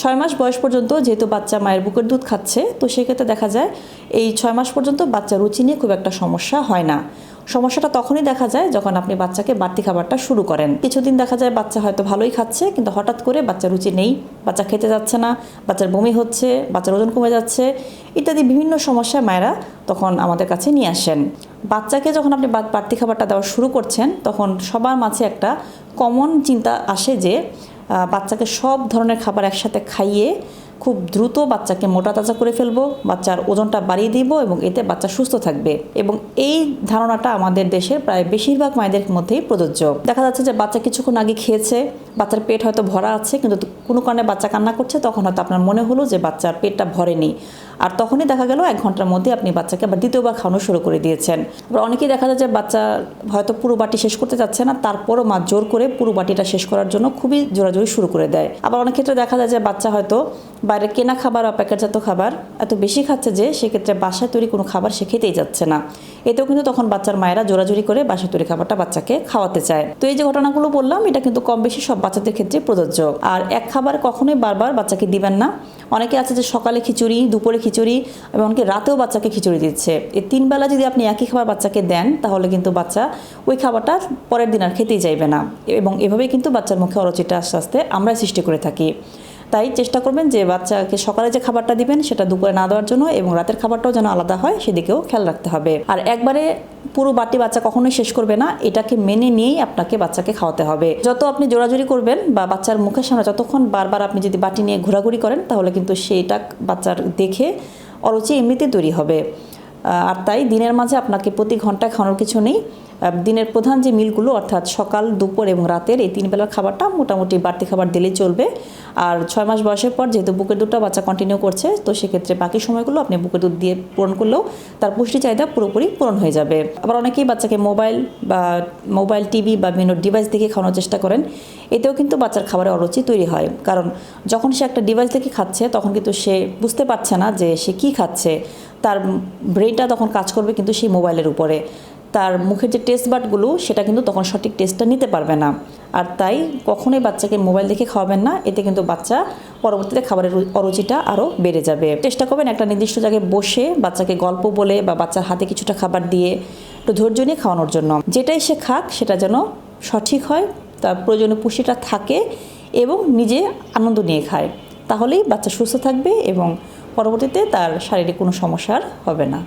ছয় মাস বয়স পর্যন্ত যেহেতু বাচ্চা মায়ের বুকের দুধ খাচ্ছে, তো সেক্ষেত্রে দেখা যায় এই ছয় মাস পর্যন্ত বাচ্চা রুচি নিয়ে খুব একটা সমস্যা হয় না। সমস্যাটা তখনই দেখা যায় যখন আপনি বাচ্চাকে বাড়তি খাবারটা শুরু করেন। কিছুদিন দেখা যায় বাচ্চা হয়তো ভালোই খাচ্ছে, কিন্তু হঠাৎ করে বাচ্চা রুচি নেই, বাচ্চা খেতে যাচ্ছে না, বাচ্চার বমি হচ্ছে, বাচ্চার ওজন কমে যাচ্ছে, ইত্যাদি বিভিন্ন সমস্যা মায়েরা তখন আমাদের কাছে নিয়ে আসেন। বাচ্চাকে যখন আপনি বাড়তি খাবারটা দেওয়া শুরু করছেন, তখন সবার মাঝে একটা কমন চিন্তা আসে যে বাচ্চাকে সব ধরনের খাবার একসাথে খাইয়ে খুব দ্রুত বাচ্চাকে মোটা তাজা করে ফেলব, বাচ্চার ওজনটা বাড়িয়ে দিব এবং এতে বাচ্চা সুস্থ থাকবে। এবং এই ধারণাটা আমাদের দেশের প্রায় বেশিরভাগ মায়েদের মধ্যেই প্রযোজ্য। দেখা যাচ্ছে যে বাচ্চা কিছুক্ষণ আগে খেয়েছে বাচ্চার পেট হয়তো ভরা আছে, কিন্তু কোনো কারণে বাচ্চা কান্না করছে, তখন হয়তো আপনার মনে হলো যে বাচ্চার পেটটা ভরেনি। আর তখনই দেখা গেল এক ঘণ্টার মধ্যে আপনি বাচ্চাকে আবার দ্বিতীয়বার খাওয়ানো শুরু করে দিয়েছেন। আবার অনেকেই দেখা যায় যে বাচ্চা হয়তো পুরো বাটি শেষ করতে যাচ্ছে না, তারপরও মা জোর করে পুরো বাটিটা শেষ করার জন্য খুবই জোরাজোরি শুরু করে দেয়। আবার অনেক ক্ষেত্রে দেখা যায় যে বাচ্চা হয়তো বাইরে কেনা খাবার বা প্যাকেটজাত খাবার এত বেশি খাচ্ছে যে সেক্ষেত্রে বাসায় তৈরি কোনো খাবার সে খেতেই যাচ্ছে না। এতেও কিন্তু তখন বাচ্চার মায়েরা জোরাজোরি করে বাসায় তৈরি খাবারটা বাচ্চাকে খাওয়াতে চায়। তো এই যে ঘটনাগুলো বললাম, এটা কিন্তু কম বেশি সব বাচ্চাদের ক্ষেত্রে প্রযোজ্য। আর এক খাবার কখনোই বারবার বাচ্চাকে দিবেন না। অনেকে আছে যে সকালে খিচুড়ি, দুপুরে খিচুড়ি এবং অনেকে রাতেও বাচ্চাকে খিচুড়ি দিচ্ছে। এই তিনবেলা যদি আপনি একই খাবার বাচ্চাকে দেন, তাহলে কিন্তু বাচ্চা ওই খাবারটা পরের দিন আর খেতেই চাইবে না। এবং এভাবেই কিন্তু বাচ্চার মুখে অরুচিটা আস্তে আস্তে আমরা সৃষ্টি করে থাকি। তাই চেষ্টা করবেন যে বাচ্চাকে সকালে যে খাবারটা দিবেন সেটা দুপুরে না দেওয়ার জন্য এবং রাতের খাবারটাও যেন আলাদা হয় সেদিকেও খেয়াল রাখতে হবে। আর একবারে পুরো বাটি বাচ্চা কখনোই শেষ করবে না, এটাকে মেনে নিয়েই আপনাকে বাচ্চাকে খাওয়াতে হবে। যত আপনি জোরাজুরি করবেন বা বাচ্চার মুখের সামনে যতক্ষণ বারবার আপনি যদি বাটি নিয়ে ঘোরাঘুরি করেন, তাহলে কিন্তু সেটা বাচ্চার দেখে অরুচি এমনিতে তৈরি হবে। আর তাই দিনের মাঝে আপনাকে প্রতি ঘন্টায় খাওয়ানোর কিছু নেই। দিনের প্রধান যে মিলগুলো, অর্থাৎ সকাল, দুপুর এবং রাতের এই তিন বেলার খাবারটা মোটামুটি বাড়তি খাবার দিলেই চলবে। আর ছয় মাস বয়সের পর যেহেতু বুকের দুধটা বাচ্চা কন্টিনিউ করছে, তো সেক্ষেত্রে বাকি সময়গুলো আপনি বুকের দুধ দিয়ে পূরণ করলেও তার পুষ্টি চাহিদা পুরোপুরি পূরণ হয়ে যাবে। আবার অনেকেই বাচ্চাকে মোবাইল বা মোবাইল টিভি বা বিভিন্ন ডিভাইস দেখে খাওয়ানোর চেষ্টা করেন। এতেও কিন্তু বাচ্চার খাবারে অরুচি তৈরি হয়। কারণ যখন সে একটা ডিভাইস দেখে খাচ্ছে, তখন কিন্তু সে বুঝতে পারছে না যে সে কী খাচ্ছে। তার ব্রেনটা তখন কাজ করবে কিন্তু সেই মোবাইলের উপরে। তার মুখের যে টেস্ট বাটগুলো সেটা কিন্তু তখন সঠিক টেস্টটা নিতে পারবে না। আর তাই কখনোই বাচ্চাকে মোবাইল দেখে খাওয়াবেন না, এতে কিন্তু বাচ্চা পরবর্তীতে খাবারের অরুচিটা আরও বেড়ে যাবে। চেষ্টা করবেন একটা নির্দিষ্ট জায়গায় বসে বাচ্চাকে গল্প বলে বা বাচ্চার হাতে কিছুটা খাবার দিয়ে একটু ধৈর্য নিয়ে খাওয়ানোর জন্য। যেটাই সে খাক, সেটা যেন সঠিক হয়, তার প্রয়োজনীয় পুষ্টিটা থাকে এবং নিজে আনন্দ নিয়ে খায়। তাহলেই বাচ্চা সুস্থ থাকবে এবং পরবর্তীতে তার শারীরিক কোনো সমস্যার হবে না।